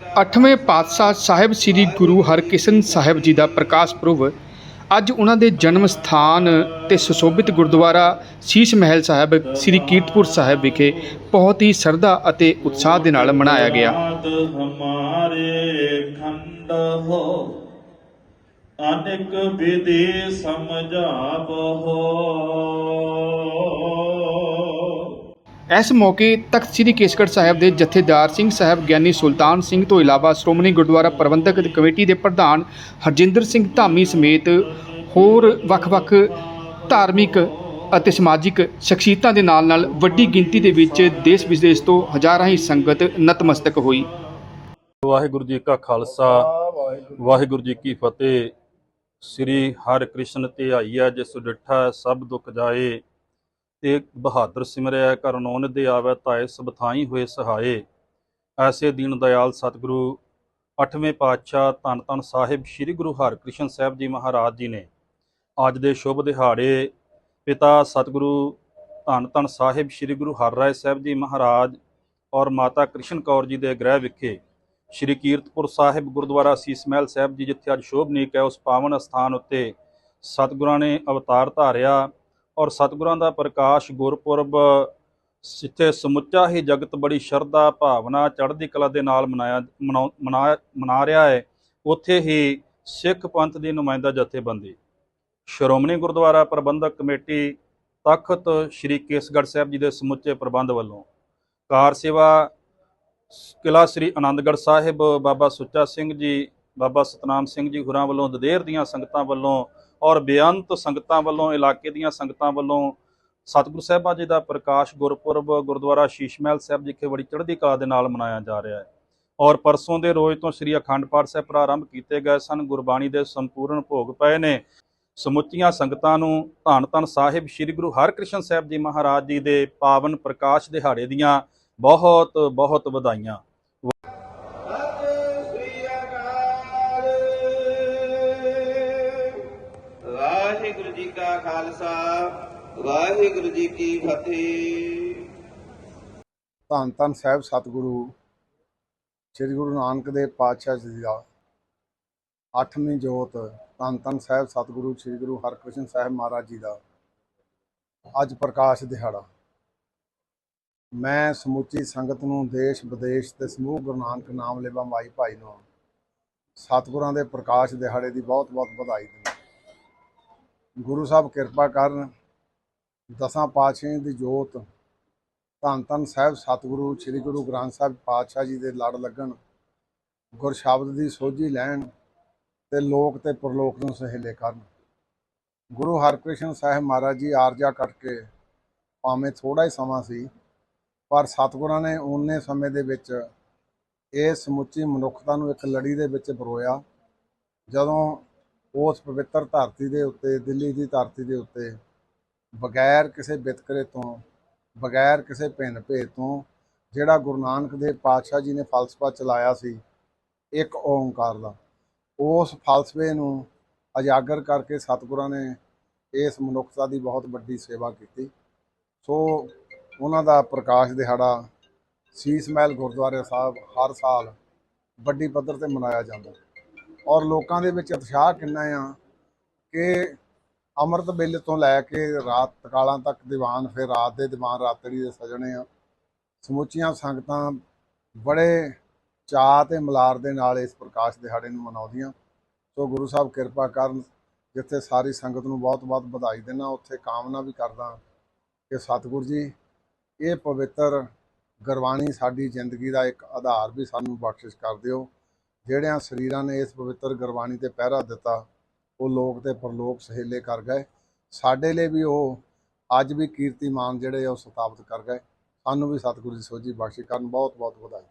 ਅੱਠਵੇਂ ਪਾਤਸ਼ਾਹ ਸਾਹਿਬ ਸ੍ਰੀ ਗੁਰੂ ਹਰਕ੍ਰਿਸ਼ਨ ਸਾਹਿਬ ਜੀ ਦਾ ਪ੍ਰਕਾਸ਼ ਪੁਰਬ ਅੱਜ ਉਹਨਾਂ ਦੇ ਜਨਮ ਸਥਾਨ ਤੇ ਸੁਸ਼ੋਭਿਤ ਗੁਰਦੁਆਰਾ ਸੀਸ ਮਹਿਲ ਸਾਹਿਬ, ਸ੍ਰੀ ਕੀਰਤਪੁਰ ਸਾਹਿਬ ਵਿਖੇ ਬਹੁਤ ਹੀ ਸ਼ਰਧਾ ਅਤੇ ਉਤਸ਼ਾਹ ਦੇ ਨਾਲ ਮਨਾਇਆ ਗਿਆ। ਅਨੇਕ ਵਿਧੀ ਸਮਝਾਵੋ। ਇਸ ਮੌਕੇ ਤਖਤ ਸ੍ਰੀ ਕੇਸਗੜ੍ਹ ਸਾਹਿਬ ਦੇ ਜਥੇਦਾਰ ਸਿੰਘ ਸਾਹਿਬ ਗਿਆਨੀ ਸੁਲਤਾਨ ਸਿੰਘ ਤੋਂ ਇਲਾਵਾ ਸ਼੍ਰੋਮਣੀ ਗੁਰਦੁਆਰਾ ਪ੍ਰਬੰਧਕ ਕਮੇਟੀ ਦੇ ਪ੍ਰਧਾਨ ਹਰਜਿੰਦਰ ਸਿੰਘ ਧਾਮੀ ਸਮੇਤ ਹੋਰ ਵੱਖ-ਵੱਖ ਧਾਰਮਿਕ ਅਤੇ ਸਮਾਜਿਕ ਸ਼ਖਸੀਅਤਾਂ ਦੇ ਨਾਲ-ਨਾਲ ਵੱਡੀ ਗਿਣਤੀ ਦੇ ਵਿੱਚ ਦੇਸ਼ ਵਿਦੇਸ਼ ਤੋਂ ਹਜ਼ਾਰਾਂ ਹੀ ਸੰਗਤ ਨਤਮਸਤਕ ਹੋਈ। ਵਾਹਿਗੁਰੂ ਜੀ ਕਾ ਖਾਲਸਾ, ਵਾਹਿਗੁਰੂ ਜੀ ਕੀ ਫਤਿਹ। ਸ੍ਰੀ ਹਰਿ ਤੇ ਆਈਆ ਜਿਸ ਡਿਠਾ ਸਭ ਦੁੱਖ ਜਾਏ ਤੇ ਬਹਾਦਰ ਸਿਮਰਿਆ ਕਰਨੋਨ ਦੇ ਆਵੈ ਤਾਏ ਸਭ ਥਾਈ ਹੋਏ ਸਹਾਏ। ਐਸੇ ਦੀਨ ਦਇਆਲ ਸਤਿਗੁਰੂ, ਅੱਠਵੇਂ ਪਾਤਸ਼ਾਹ ਧੰਨ ਧੰਨ ਸਾਹਿਬ ਸ੍ਰੀ ਗੁਰੂ ਹਰਿਕ੍ਰਿਸ਼ਨ ਸਾਹਿਬ ਜੀ ਮਹਾਰਾਜ ਜੀ ਨੇ ਅੱਜ ਦੇ ਸ਼ੁਭ ਦਿਹਾੜੇ, ਪਿਤਾ ਸਤਿਗੁਰੂ, ਧੰਨ ਧੰਨ ਸਾਹਿਬ ਸ੍ਰੀ ਗੁਰੂ ਹਰਿਰਾਏ ਸਾਹਿਬ ਜੀ ਮਹਾਰਾਜ ਔਰ ਮਾਤਾ ਕ੍ਰਿਸ਼ਨ ਕੌਰ ਜੀ ਦੇ ਗ੍ਰਹਿ ਵਿਖੇ ਸ਼੍ਰੀ ਕੀਰਤਪੁਰ ਸਾਹਿਬ ਗੁਰਦੁਆਰਾ ਸੀਸ ਮਹਿਲ ਸਾਹਿਬ ਜੀ ਜਿੱਥੇ ਅੱਜ ਸ਼ੋਭਨੀਕ ਹੈ, ਉਸ ਪਾਵਨ ਸਥਾਨ ਉੱਤੇ ਸਤਿਗੁਰਾਂ ਨੇ ਅਵਤਾਰ ਧਾਰਿਆ। ਔਰ ਸਤਿਗੁਰਾਂ ਦਾ ਪ੍ਰਕਾਸ਼ ਗੁਰਪੁਰਬ ਜਿੱਥੇ ਸਮੁੱਚਾ ਹੀ ਜਗਤ ਬੜੀ ਸ਼ਰਧਾ ਭਾਵਨਾ ਚੜ੍ਹਦੀ ਕਲਾ ਦੇ ਨਾਲ ਮਨਾਇਆ, ਮਨਾਉ- ਮਨਾ ਮਨਾ ਰਿਹਾ ਹੈ। ਉੱਥੇ ਹੀ ਸਿੱਖ ਪੰਥ ਦੀ ਨੁਮਾਇੰਦਾ ਜਥੇਬੰਦੀ, ਸ਼੍ਰੋਮਣੀ ਗੁਰਦੁਆਰਾ ਪ੍ਰਬੰਧਕ ਕਮੇਟੀ, ਤਖਤ ਸ਼੍ਰੀ ਕੇਸਗੜ੍ਹ ਸਾਹਿਬ ਜੀ ਦੇ ਸਮੁੱਚੇ ਪ੍ਰਬੰਧ ਵੱਲੋਂ, ਕਾਰ ਸੇਵਾ ਕਿਲਾ ਸ੍ਰੀ ਆਨੰਦਗੜ੍ਹ ਸਾਹਿਬ, ਬਾਬਾ ਸੁੱਚਾ ਸਿੰਘ ਜੀ, ਬਾਬਾ ਸਤਨਾਮ ਸਿੰਘ ਜੀ ਹੁਰਾਂ ਵੱਲੋਂ, ਦਦੇਰ ਦੀਆਂ ਸੰਗਤਾਂ ਵੱਲੋਂ ਔਰ ਬੇਅੰਤ ਸੰਗਤਾਂ ਵੱਲੋਂ, ਇਲਾਕੇ ਦੀਆਂ ਸੰਗਤਾਂ ਵੱਲੋਂ ਸਤਿਗੁਰੂ ਸਾਹਿਬਾਂ ਜੀ ਦਾ ਪ੍ਰਕਾਸ਼ ਗੁਰਪੁਰਬ ਗੁਰਦੁਆਰਾ ਸ਼ੀਸ਼ ਮਹਿਲ ਸਾਹਿਬ ਜਿੱਥੇ ਬੜੀ ਚੜ੍ਹਦੀ ਕਲਾ ਦੇ ਨਾਲ ਮਨਾਇਆ ਜਾ ਰਿਹਾ ਹੈ। ਔਰ ਪਰਸੋਂ ਦੇ ਰੋਜ਼ ਤੋਂ ਸ੍ਰੀ ਅਖੰਡ ਪਾਠ ਸਾਹਿਬ ਪ੍ਰਾਰੰਭ ਕੀਤੇ ਗਏ ਸਨ। ਗੁਰਬਾਣੀ ਦੇ ਸੰਪੂਰਨ ਭੋਗ ਪਏ ਨੇ। ਸਮੁੱਚੀਆਂ ਸੰਗਤਾਂ ਨੂੰ ਧੰਨ ਧੰਨ ਸਾਹਿਬ ਸ੍ਰੀ ਗੁਰੂ ਹਰਕ੍ਰਿਸ਼ਨ ਸਾਹਿਬ ਜੀ ਮਹਾਰਾਜ ਜੀ ਦੇ ਪਾਵਨ ਪ੍ਰਕਾਸ਼ ਦਿਹਾੜੇ ਦੀਆਂ ਬਹੁਤ ਬਹੁਤ ਵਧਾਈਆਂ। ਵਾਹਿਗੁਰੂ ਜੀ ਕੀ ਫਤਿਹ। ਧੰਨ ਧੰਨ ਸਾਹਿਬ ਸਤਿਗੁਰੂ, ਸ੍ਰੀ ਗੁਰੂ ਨਾਨਕ ਦੇਵ ਪਾਤਸ਼ਾਹ ਜੀ ਦਾ ਅੱਠਵੀਂ ਜੋਤ, ਧੰਨ ਧੰਨ ਸਾਹਿਬ ਸਤਿਗੁਰੂ, ਸ੍ਰੀ ਗੁਰੂ ਹਰਕ੍ਰਿਸ਼ਨ ਸਾਹਿਬ ਮਹਾਰਾਜ ਜੀ ਦਾ ਅੱਜ ਪ੍ਰਕਾਸ਼ ਦਿਹਾੜਾ। ਮੈਂ ਸਮੁੱਚੀ ਸੰਗਤ ਨੂੰ ਦੇਸ਼, ਵਿਦੇਸ਼ ਤੇ ਸਮੂਹ ਗੁਰੂ ਨਾਨਕ ਨਾਮ ਲੇਵਾ ਮਾਈ ਭਾਈ ਨੂੰ ਸਤਿਗੁਰਾਂ ਦੇ ਪ੍ਰਕਾਸ਼ ਦਿਹਾੜੇ ਦੀ ਬਹੁਤ ਬਹੁਤ ਵਧਾਈ ਦਿੰਦਾ। ਗੁਰੂ ਸਾਹਿਬ ਕਿਰਪਾ ਕਰਨ ਦਸਾਂ ਪਾਤਸ਼ਾਹਾਂ ਦੀ ਜੋਤ, ਧੰਨ ਧੰਨ ਸਾਹਿਬ, ਸਤਿਗੁਰੂ, ਸ੍ਰੀ ਗੁਰੂ ਗ੍ਰੰਥ ਸਾਹਿਬ ਪਾਤਸ਼ਾਹ ਜੀ ਦੇ ਲੜ ਲੱਗਣ, ਗੁਰ ਸ਼ਬਦ ਦੀ ਸੋਝੀ ਲੈਣ ਤੇ ਲੋਕ ਤੇ ਪਰਲੋਕ ਨੂੰ ਸਹੇਲੇ ਕਰਨ। ਗੁਰੂ ਹਰਕ੍ਰਿਸ਼ਨ ਸਾਹਿਬ ਮਹਾਰਾਜ ਜੀ ਆਰਜਾ ਕੱਟ ਕੇ ਭਾਵੇਂ ਥੋੜਾ ਹੀ ਸਮਾਂ ਸੀ, ਪਰ ਸਤਿਗੁਰਾਂ ਨੇ ਉਹਨੇ ਸਮੇਂ ਦੇ ਵਿੱਚ ਇਹ ਸਮੁੱਚੀ ਮਨੁੱਖਤਾ ਨੂੰ ਇੱਕ ਲੜੀ ਦੇ ਵਿੱਚ ਪਰੋਇਆ। ਜਦੋਂ ਉਸ ਪਵਿੱਤਰ ਧਰਤੀ ਦੇ ਉੱਤੇ, ਦਿੱਲੀ ਦੀ ਧਰਤੀ ਦੇ ਉੱਤੇ ਬਗੈਰ ਕਿਸੇ ਵਿਤਕਰੇ ਤੋਂ, ਬਗੈਰ ਕਿਸੇ ਭਿੰਨ ਭੇਦ ਤੋਂ, ਜਿਹੜਾ ਗੁਰੂ ਨਾਨਕ ਦੇਵ ਪਾਤਸ਼ਾਹ ਜੀ ਨੇ ਫਲਸਫਾ ਚਲਾਇਆ ਸੀ, ਇੱਕ ਓੰਕਾਰ ਦਾ, ਉਸ ਫਲਸਫੇ ਨੂੰ ਉਜਾਗਰ ਕਰਕੇ ਸਤਿਗੁਰਾਂ ਨੇ ਇਸ ਮਨੁੱਖਤਾ ਦੀ ਬਹੁਤ ਵੱਡੀ ਸੇਵਾ ਕੀਤੀ। ਸੋ ਉਹਨਾਂ ਦਾ ਪ੍ਰਕਾਸ਼ ਦਿਹਾੜਾ ਸੀਸ ਮਹਿਲ ਗੁਰਦੁਆਰੇ ਸਾਹਿਬ ਹਰ ਸਾਲ ਵੱਡੀ ਪੱਧਰ ਤੇ ਮਨਾਇਆ ਜਾਂਦਾ। ਔਰ ਲੋਕਾਂ ਦੇ ਵਿੱਚ ਉਤਸ਼ਾਹ ਕਿੰਨਾ ਆ ਕਿ ਅੰਮ੍ਰਿਤ ਬਿੱਲ ਤੋਂ ਲੈ ਕੇ ਰਾਤ ਤਕਾਲਾਂ ਤੱਕ ਦੀਵਾਨ, ਫਿਰ ਰਾਤ ਦੇ ਦੀਵਾਨ, ਰਾਤੜੀ ਦੇ ਸਜਣੇ ਆ। ਸਮੁੱਚੀਆਂ ਸੰਗਤਾਂ ਬੜੇ ਚਾਅ ਤੇ ਮਲਾਰ ਦੇ ਨਾਲ ਇਸ ਪ੍ਰਕਾਸ਼ ਦਿਹਾੜੇ ਨੂੰ ਮਨਾਉਂਦੀਆਂ। ਸੋ ਗੁਰੂ ਸਾਹਿਬ ਕਿਰਪਾ ਕਰਨ, ਜਿੱਥੇ ਸਾਰੀ ਸੰਗਤ ਨੂੰ ਬਹੁਤ-ਬਹੁਤ ਵਧਾਈ ਦੇਣਾ ਉੱਥੇ ਕਾਮਨਾ ਵੀ ਕਰਦਾ ਕਿ ਸਤਿਗੁਰੂ ਜੀ, ਇਹ ਪਵਿੱਤਰ ਗੁਰਬਾਣੀ ਸਾਡੀ ਜ਼ਿੰਦਗੀ ਦਾ ਇੱਕ ਆਧਾਰ ਵੀ ਸਾਨੂੰ ਬਖਸ਼ਿਸ਼ ਕਰ ਦਿਓ। ਜਿਹੜਿਆਂ ਸਰੀਰਾਂ ਨੇ ਇਸ ਪਵਿੱਤਰ ਗੁਰਬਾਣੀ ਤੇ ਪਹਿਰਾ ਦਿੱਤਾ ਉਹ ਲੋਕ ਤੇ ਪਰਲੋਕ ਸਹੇਲੇ ਕਰ ਗਏ। ਸਾਡੇ ਲਈ ਵੀ ਉਹ ਅੱਜ ਵੀ ਕੀਰਤੀਮਾਨ ਜਿਹੜੇ ਆ ਉਹ ਸਥਾਪਿਤ ਕਰ ਗਏ। ਸਾਨੂੰ ਵੀ ਸਤਿਗੁਰੂ ਦੀ ਸੋਝੀ ਬਖਸ਼ੀ। ਕਰਨ ਬਹੁਤ ਬਹੁਤ ਵਧਾਈ।